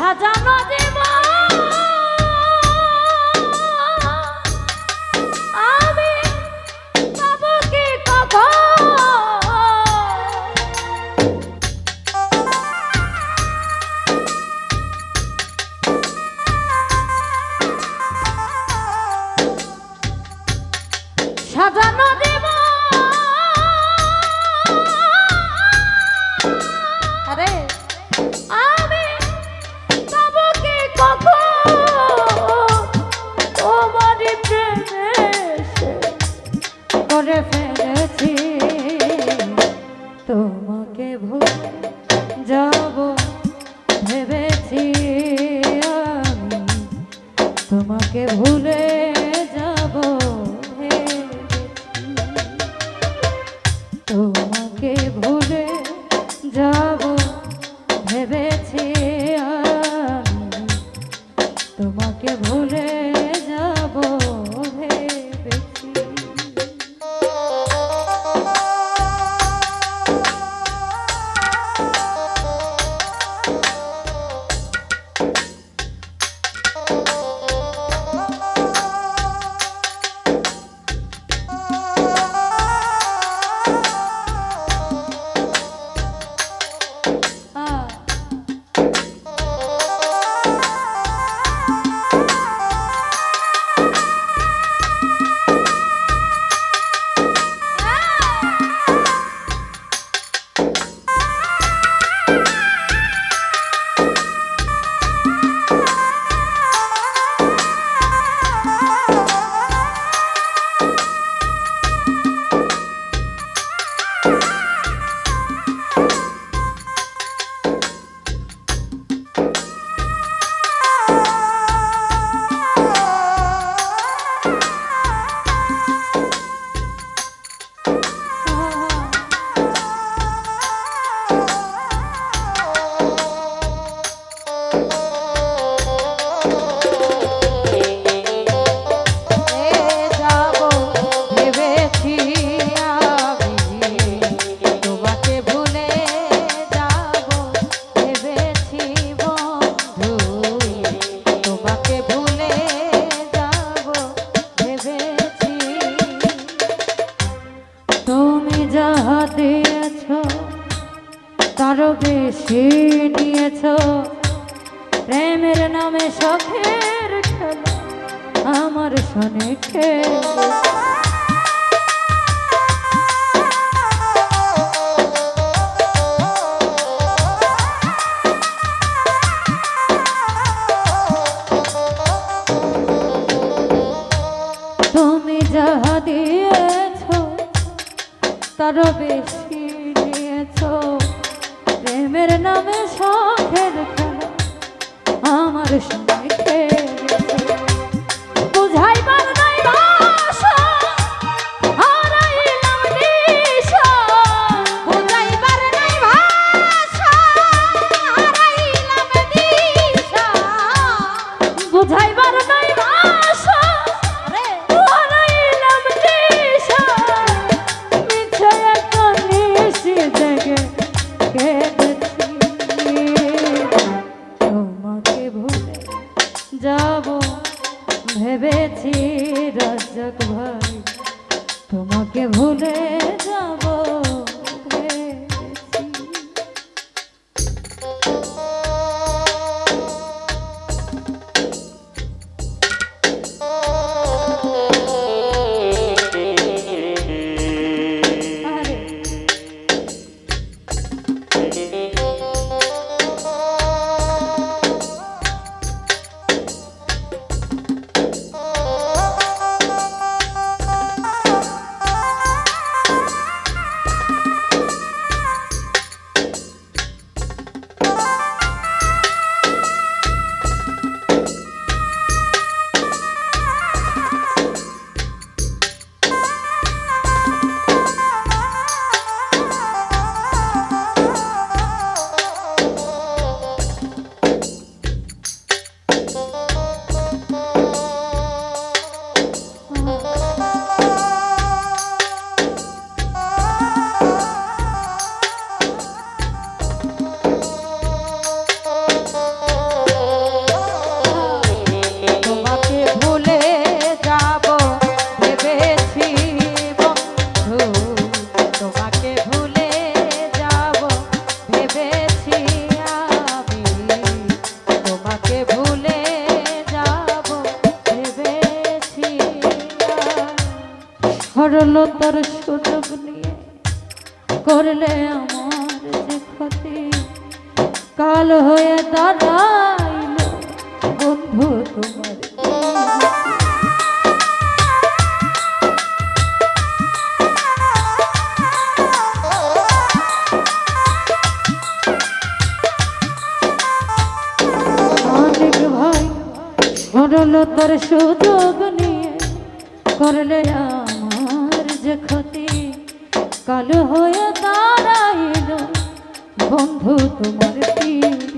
সাজানো আমি পাবো কি কখন সাজানো দেব আরে। আ যাব ভেবে যাক ভাই তোমাকে ভুলে যাবো সরলতার সুযোগ নিয়ে। করলে আমার যে ক্ষতি। কাল হয়ে দাঁড়াইল বন্ধু তোমার। সরলতার সুযোগ নিয়ে। করলে আমার সূর্য ক্ষতি কাল হয়ে তারা এলো বন্ধু তোমার প্রিয়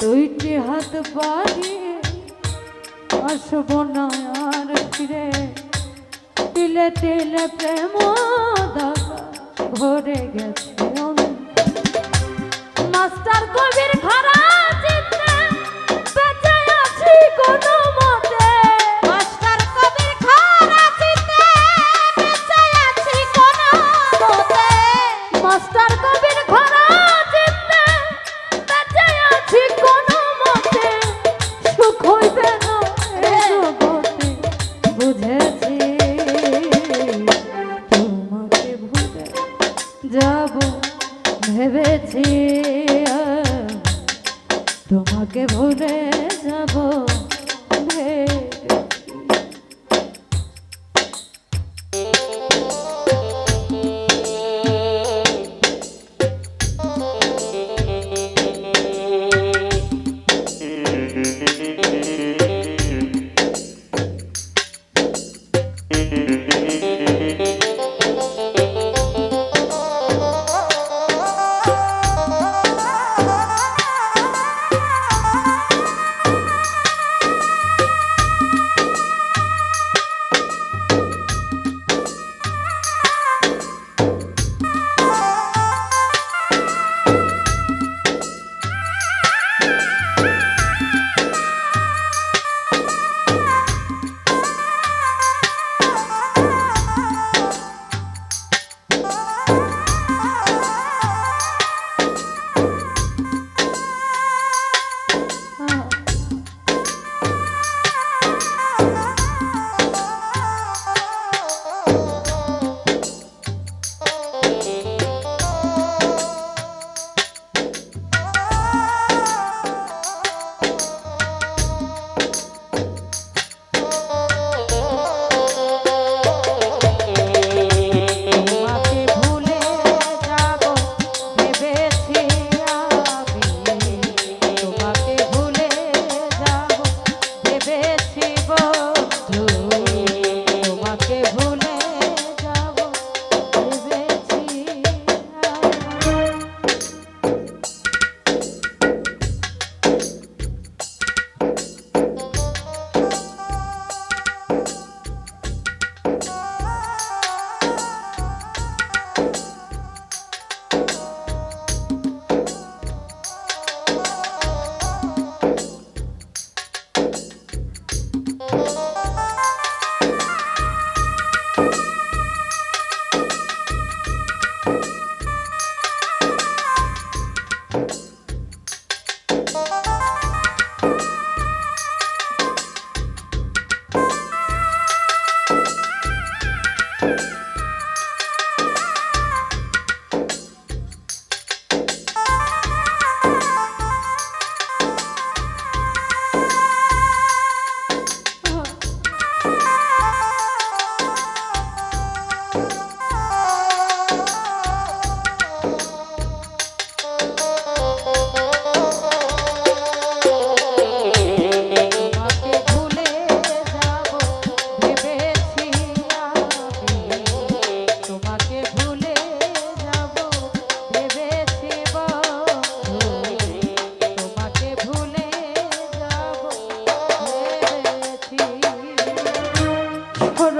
দুইটি হাত পা দিয়ে আসব না আর ফিরে। তিলে তিলে প্রেম দাদা ভরে গেছে মাস্টার কবির খারাপ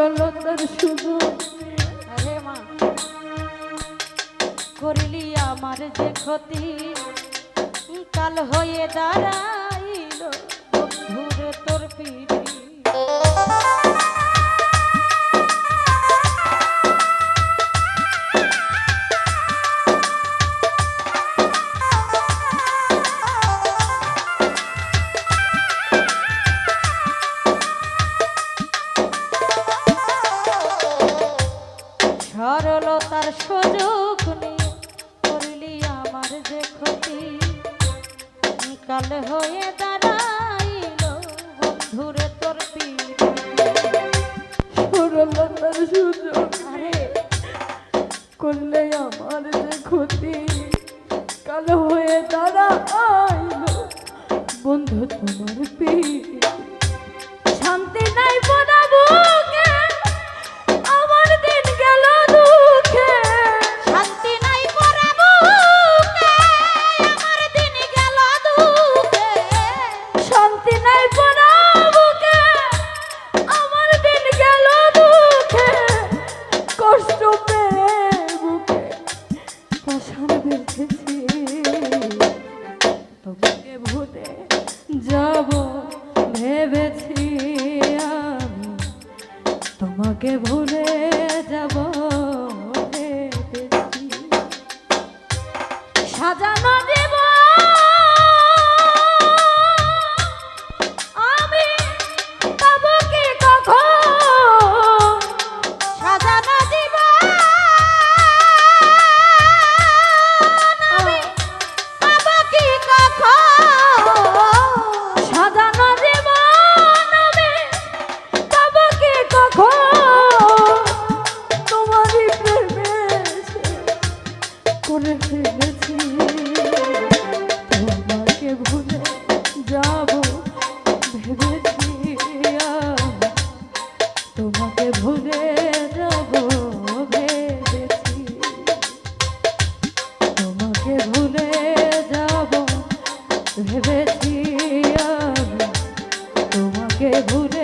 সরলতার শুধু আরে মা। করিলি আমার যে ক্ষতি কাল হয়ে দাঁড়াইল। বন্ধুরে তোর পিড়ি সরলতার সুযোগ নিয়ে করিলি আমার যে ক্ষতি। কাল হয়ে দাঁড়াইল বন্ধুরে তোর পিড়ি সরলতার সুযোগ করলে আমার যে ক্ষতি। কালো হয়ে দাঁড়া আইলো বন্ধু তোমার পিঠ। তোমাকে ভুলে ভেবেছি তোমাকে ভুলে